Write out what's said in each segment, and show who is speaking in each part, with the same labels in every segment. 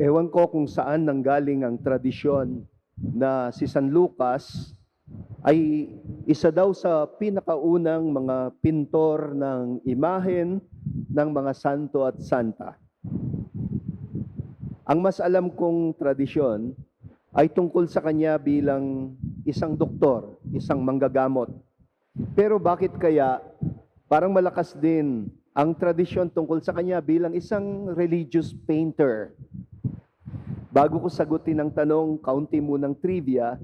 Speaker 1: Ewan ko kung saan nanggaling ang tradisyon na si San Lucas ay isa daw sa pinakaunang mga pintor ng imahen ng mga santo at santa. Ang mas alam kong tradisyon ay tungkol sa kanya bilang isang doktor, isang manggagamot. Pero bakit kaya parang malakas din ang tradisyon tungkol sa kanya bilang isang religious painter? Bago ko sagutin ang tanong, kaunti munang trivia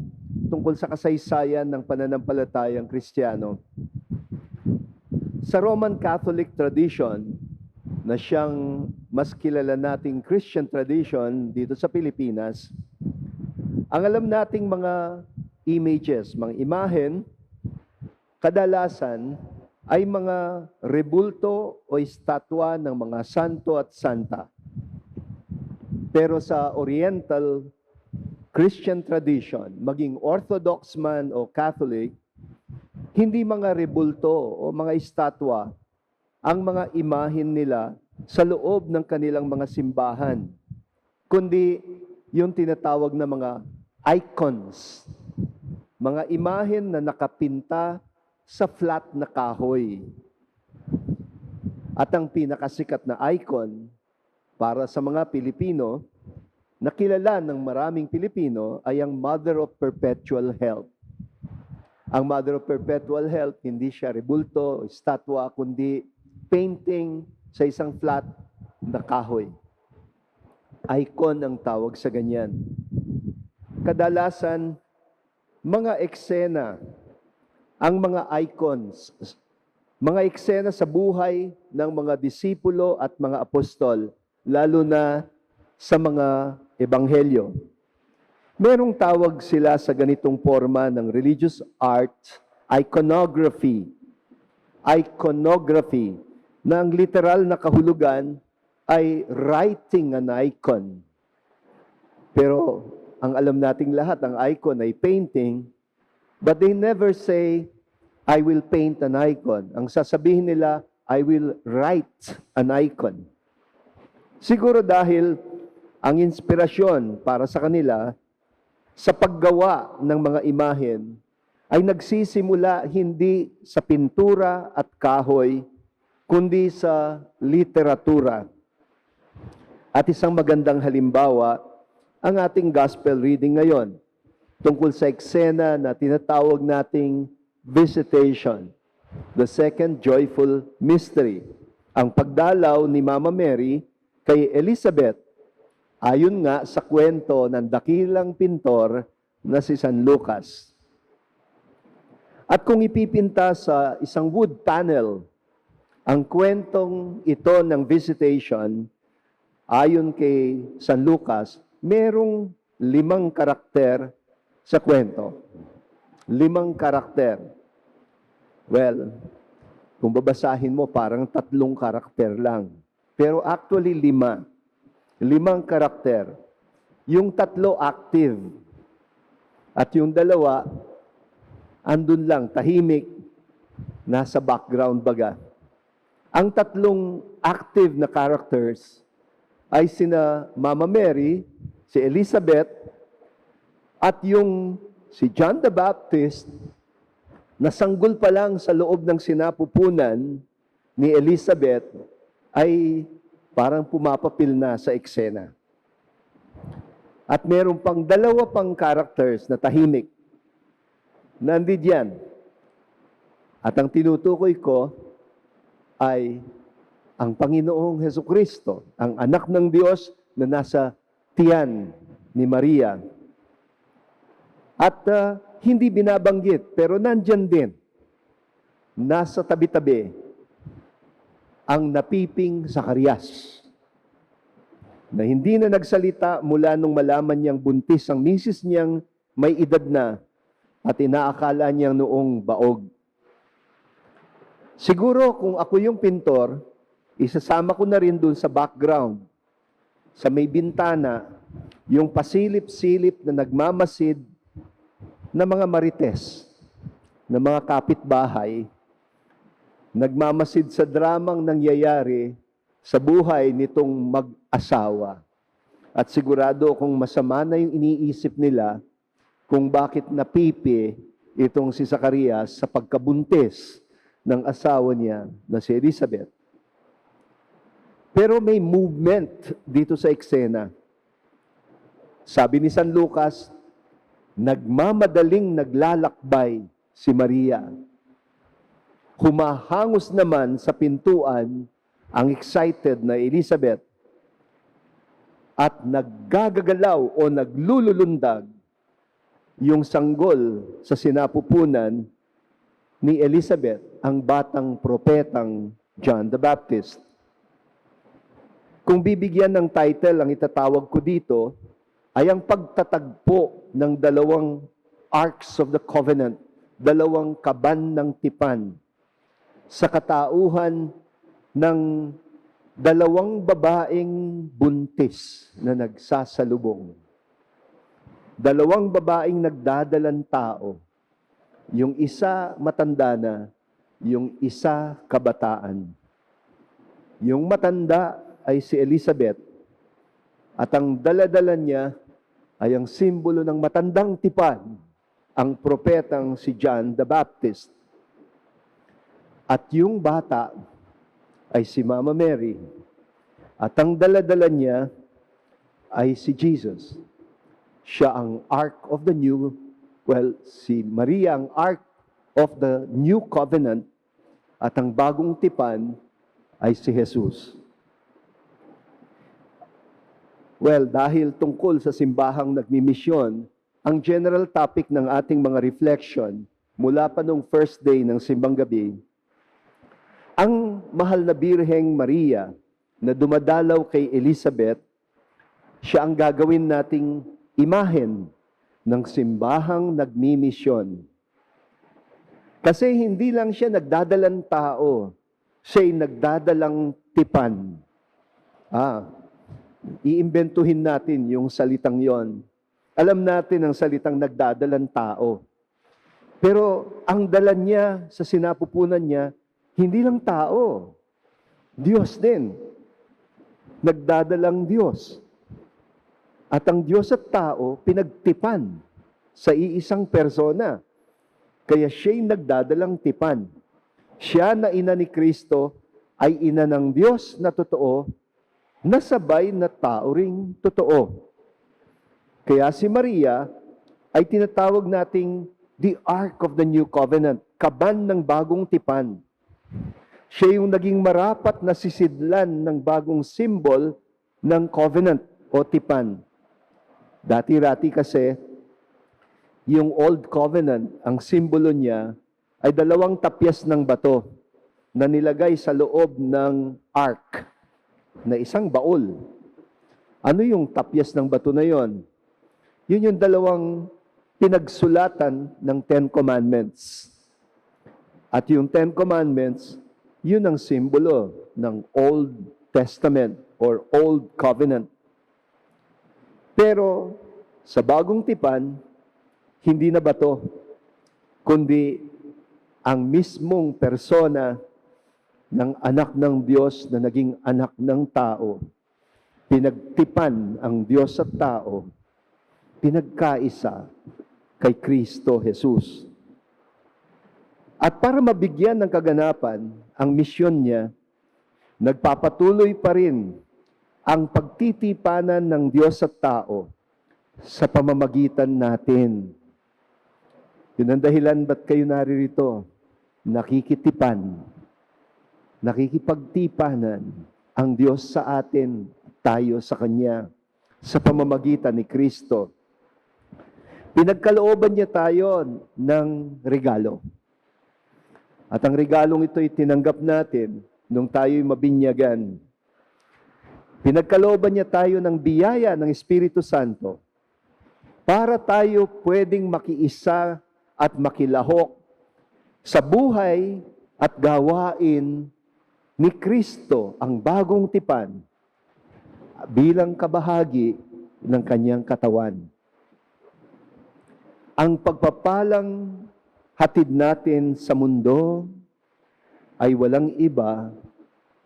Speaker 1: tungkol sa kasaysayan ng pananampalatayang Kristiyano. Sa Roman Catholic tradition, na siyang mas kilala nating Christian tradition dito sa Pilipinas, ang alam nating mga images, mga imahen, kadalasan ay mga rebulto o estatwa ng mga santo at santa. Pero sa Oriental Christian tradition, maging Orthodox man o Catholic, hindi mga rebulto o mga estatwa ang mga imahin nila sa loob ng kanilang mga simbahan, kundi yung tinatawag na mga icons, mga imahin na nakapinta sa flat na kahoy. At ang pinakasikat na icon para sa mga Pilipino, na kilala ng maraming Pilipino ay ang Mother of Perpetual Health. Ang Mother of Perpetual Health, hindi siya rebulto, estatwa, kundi painting sa isang flat na kahoy. Icon ang tawag sa ganyan. Kadalasan, mga eksena, ang mga icons, mga eksena sa buhay ng mga disipulo at mga apostol, lalo na sa mga ebanghelyo. Merong tawag sila sa ganitong forma ng religious art, iconography. Iconography na ang literal na kahulugan ay writing an icon. Pero ang alam nating lahat, ang icon ay painting, but they never say, I will paint an icon. Ang sasabihin nila, I will write an icon. Siguro dahil ang inspirasyon para sa kanila sa paggawa ng mga imahen ay nagsisimula hindi sa pintura at kahoy, kundi sa literatura. At isang magandang halimbawa, ang ating gospel reading ngayon tungkol sa eksena na tinatawag nating visitation, the second joyful mystery, ang pagdalaw ni Mama Mary kay Elizabeth ayon nga sa kwento ng dakilang pintor na si San Lucas. At kung ipipinta sa isang wood panel, ang kwentong ito ng visitation, ayon kay San Lucas, merong limang karakter sa kwento. Limang karakter. Well, kung babasahin mo, parang tatlong karakter lang. Pero actually, lima. Limang karakter. Yung tatlo active. At yung dalawa, andun lang, tahimik, nasa background baga. Ang tatlong active na characters ay sina Mama Mary, si Elizabeth, at yung si John the Baptist, na sanggol pa lang sa loob ng sinapupunan ni Elizabeth, ay parang pumapapil na sa eksena. At meron pang dalawa pang characters na tahimik. Nandiyan. At ang tinutukoy ko ay ang Panginoong Heso Kristo, ang anak ng Diyos na nasa tiyan ni Maria. At uh, hindi binabanggit, pero nandyan din. Nasa tabi-tabi ang napiping Sakarias na hindi na nagsalita mula nung malaman niyang buntis ang misis niyang may edad na at inaakala niyang noong baog. Siguro kung ako yung pintor, isasama ko na rin dun sa background, sa may bintana, yung pasilip-silip na nagmamasid na mga marites, na mga kapitbahay, nagmamasid sa dramang nangyayari sa buhay nitong mag-asawa. At sigurado kung masama na yung iniisip nila kung bakit napipi itong si Zacarias sa pagkabuntis ng asawa niya na si Elizabeth. Pero may movement dito sa eksena. Sabi ni San Lucas, nagmamadaling naglalakbay si Maria. Humahangos naman sa pintuan ang excited na Elizabeth at naggagagalaw o naglululundag yung sanggol sa sinapupunan ni Elizabeth, ang batang propetang John the Baptist. Kung bibigyan ng title ang itatawag ko dito, ay ang pagtatagpo ng dalawang arcs of the covenant, dalawang kaban ng tipan sa katauhan ng dalawang babaeng buntis na nagsasalubong. Dalawang babaeng nagdadalang tao. Yung isa matanda na, yung isa kabataan. Yung matanda ay si Elizabeth at ang daladala niya ay ang simbolo ng matandang tipan, ang propetang si John the Baptist. At yung bata ay si Mama Mary. At ang daladala niya ay si Jesus. Siya ang Ark of the New, well, si Maria ang Ark of the New Covenant at ang bagong tipan ay si Jesus. Well, dahil tungkol sa simbahang nagmimisyon, ang general topic ng ating mga reflection mula pa nung first day ng simbang gabi, mahal na Birheng Maria na dumadalaw kay Elizabeth, siya ang gagawin nating imahen ng simbahang nagmimisyon. Kasi hindi lang siya nagdadalang tao, siya'y nagdadalang tipan. Ah, iimbentuhin natin yung salitang yon. Alam natin ang salitang nagdadalang tao. Pero ang dala niya sa sinapupunan niya, hindi lang tao. Diyos din. Nagdadalang Diyos. At ang Diyos at tao, pinagtipan sa iisang persona. Kaya siya'y nagdadalang tipan. Siya na ina ni Kristo ay ina ng Diyos na totoo nasabay na tao ring totoo. Kaya si Maria ay tinatawag nating the Ark of the New Covenant, kaban ng bagong tipan. Siya yung naging marapat na sisidlan ng bagong symbol ng covenant o tipan. Dati-rati kasi, yung Old Covenant, ang simbolo niya ay dalawang tapyas ng bato na nilagay sa loob ng ark na isang baul. Ano yung tapyas ng bato na yon? Yun yung dalawang pinagsulatan ng Ten Commandments. At yung Ten Commandments, yun ang simbolo ng Old Testament or Old Covenant. Pero sa bagong tipan, hindi na bato, kundi ang mismong persona ng anak ng Diyos na naging anak ng tao. Pinagtipan ang Diyos at tao, pinagkaisa kay Kristo Jesus. At para mabigyan ng kaganapan ang misyon niya, nagpapatuloy pa rin ang pagtitipanan ng Diyos at tao sa pamamagitan natin. Yun ang dahilan ba't kayo naririto? Nakikitipan nakikipagtipanan ang Diyos sa atin, tayo sa Kanya, sa pamamagitan ni Kristo. Pinagkalooban niya tayo ng regalo. At ang regalong ito ay tinanggap natin nung tayo'y mabinyagan. Pinagkalooban niya tayo ng biyaya ng Espiritu Santo para tayo pwedeng makiisa at makilahok sa buhay at gawain ni Kristo ang bagong tipan bilang kabahagi ng kanyang katawan. Ang pagpapalang hatid natin sa mundo ay walang iba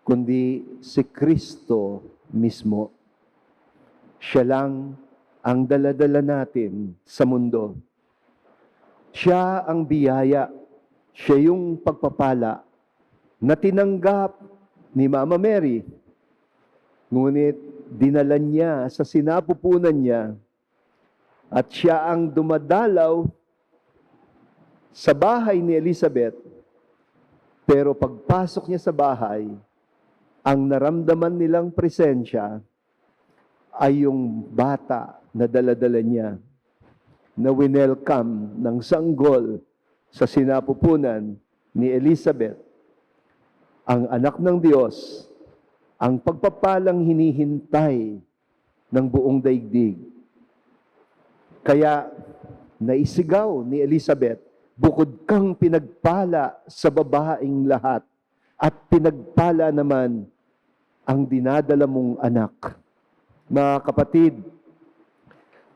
Speaker 1: kundi si Kristo mismo. Siya lang ang daladala natin sa mundo. Siya ang biyaya. Siya yung pagpapala na tinanggap ni Mama Mary. Ngunit dinala niya sa sinapupunan niya at siya ang dumadalaw sa bahay ni Elizabeth. Pero pagpasok niya sa bahay, ang naramdaman nilang presensya ay yung bata na daladala niya na winelcome ng sanggol sa sinapupunan ni Elizabeth, ang anak ng Diyos, ang pagpapalang hinihintay ng buong daigdig. Kaya naisigaw ni Elizabeth, bukod kang pinagpala sa babaeng lahat at pinagpala naman ang dinadala mong anak. Mga kapatid,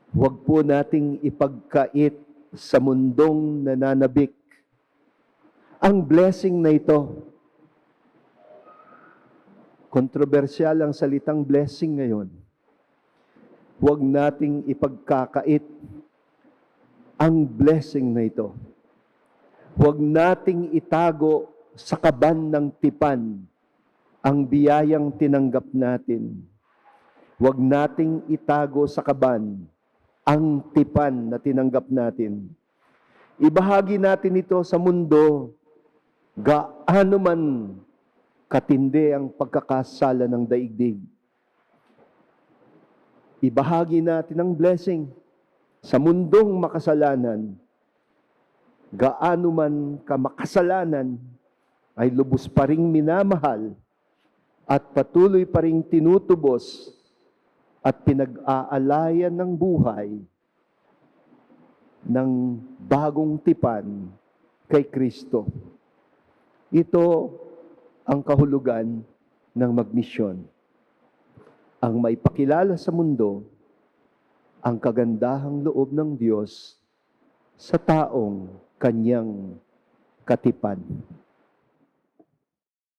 Speaker 1: huwag po nating ipagkait sa mundong nananabik ang blessing na ito. Kontrobersyal ang salitang blessing ngayon. Huwag nating ipagkakait ang blessing na ito. Huwag nating itago sa kaban ng tipan ang biyayang tinanggap natin. Huwag nating itago sa kaban ang tipan na tinanggap natin. Ibahagi natin ito sa mundo gaano man katindi ang pagkakasala ng daigdig. Ibahagi natin ang blessing sa mundong makasalanan. Gaano man ka makasalanan, ay lubos pa ring minamahal at patuloy pa ring tinutubos at pinag-aalayan ng buhay ng bagong tipan kay Kristo. Ito ang kahulugan ng magmisyon. Ang maipakilala sa mundo ang kagandahang loob ng Diyos sa taong kanyang katipan.